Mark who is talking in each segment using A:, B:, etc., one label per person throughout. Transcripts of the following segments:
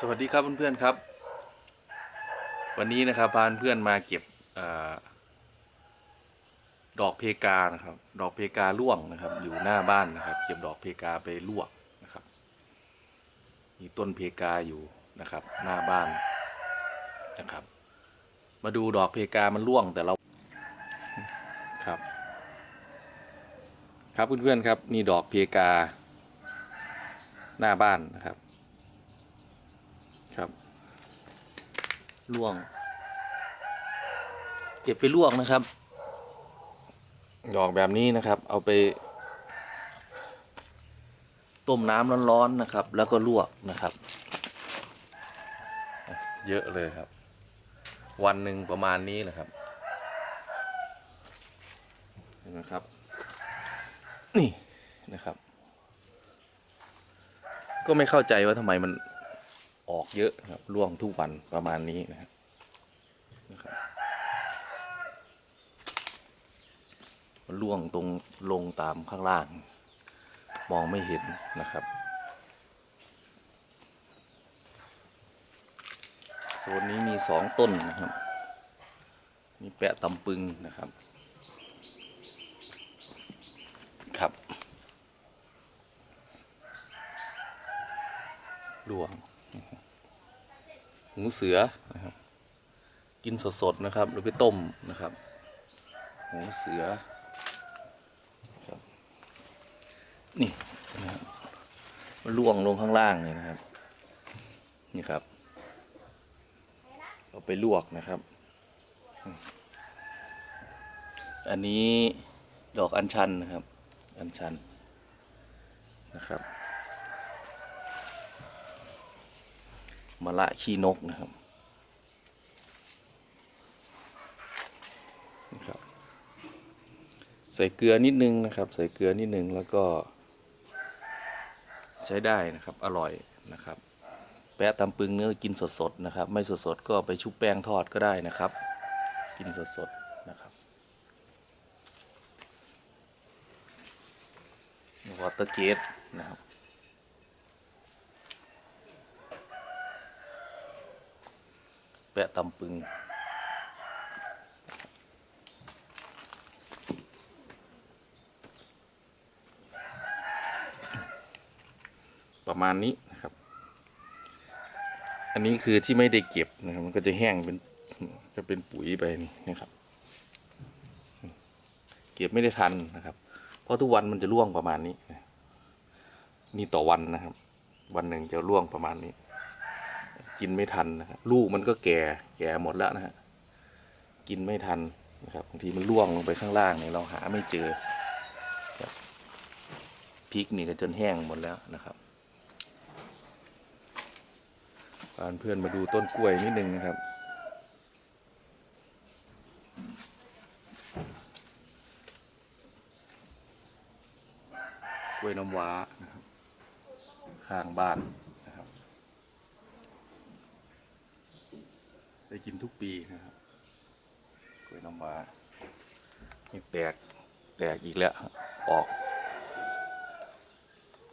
A: สวัสดีครับเพื่อนๆครับ วันนี้นะครับพาเพื่อนมาเก็บอดอกเพกานะครับ ดอกเพกาล่วงนะครับ อยู่หน้าบ้านนะครับ เก็บดอกเพกาไปลวกนะครับ มีต้นเพกาอยู่นะครับ หน้าบ้านนะครับ มาดูดอกเพกามันล่วงแต่เราครับ ครับเพื่อนๆครับนี่ดอกเพกาหน้าบ้านนะครับ ล่วง เก็บไปลวกนะครับ ดอกแบบนี้นะครับ เอาไป ต้มน้ำร้อนๆนะครับ แล้วก็ลวกนะครับ เยอะเลยครับ วันหนึ่งประมาณนี้แหละครับเห็นไหมครับ นี่นะครับ ก็ไม่เข้าใจว่าทำไมมัน ออกเยอะครับร่วงทุกวันประมาณนี้นะครับร่วงตรงลงตามข้างล่าง มองไม่เห็นนะครับโซนนี้มีสองต้นนะครับมีแปะตำปึงนะครับครับร่วง หูเสือนะครับ กินสดๆนะครับหรือไปต้มนะครับ หูเสือครับนี่นะครับมันล่วงลงข้างล่างเลยนะครับ นี่ครับเอาไปลวกนะครับ อันนี้ดอกอัญชันนะครับ อัญชันนะครับ มะละขี้นกนะครับนะครับ ใส่เกลือนิดนึงนะครับ ใส่เกลือนิดนึงแล้วก็ ใช้ได้นะครับอร่อยนะครับ แปะตำปึงเนื้อกินสดๆนะครับ ไม่สดๆก็ไปชุบแป้งทอดก็ได้นะครับ กินสดๆนะครับวอเตอร์เกตนะครับ แปะตำปึง ประมาณนี้นะครับ อันนี้คือที่ไม่ได้เก็บนะครับ มันก็จะแห้งเป็นจะเป็นปุ๋ยไปนี่นะครับ เก็บไม่ได้ทันนะครับ เพราะทุกวันมันจะร่วงประมาณนี้นะนี่ต่อวันนะครับ วันหนึ่งจะร่วงประมาณนี้ กินไม่ทันนะครับลูกมันก็แก่แก่หมดแล้วนะฮะกินไม่ทันนะครับบางทีมันร่วงลงไปข้างล่างเนี่ยเราหาไม่เจอครับพริกนี่ก็จนแห้งหมดแล้วนะครับพาเพื่อนมาดูต้นกล้วยนิดนึงนะครับ กล้วยน้ำว้านะครับข้างบ้านนะครับ ได้กินทุกปีนะครับกล้วยน้ำว้านี่แตกแตกอีกแล้วออก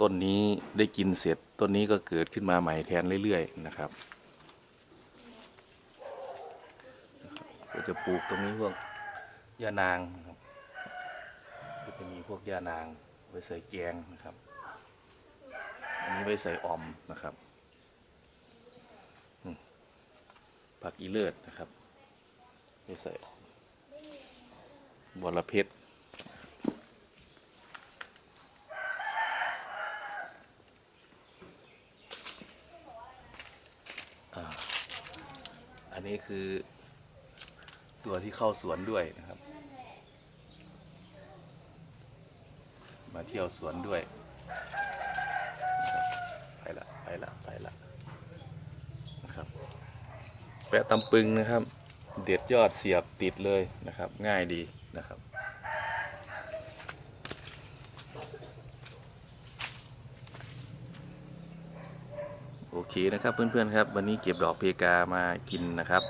A: ต้นนี้ได้กินเสร็จต้นนี้ก็เกิดขึ้นมาใหม่แทนเรื่อยๆนะครับ ก็จะปลูกตรงนี้พวกยานางนะครับก็จะมีพวกยานางไว้ใส่แกงนะครับ อันนี้ไว้ใส่ออมนะครับอืม ผักอีเลิศนะครับไว้ใส่ออมบัวละเพชรอ่าอันนี้คือตัวที่เข้าสวนด้วยนะครับ มาเที่ยวสวนด้วย ไปละ ไปละ ไปละนะครับ แปะตำปึงนะครับ เด็ดยอดเสียบติดเลยนะครับ ง่ายดีนะครับโอเคนะครับเพื่อนๆครับ วันนี้เก็บดอกเพกามากินนะครับ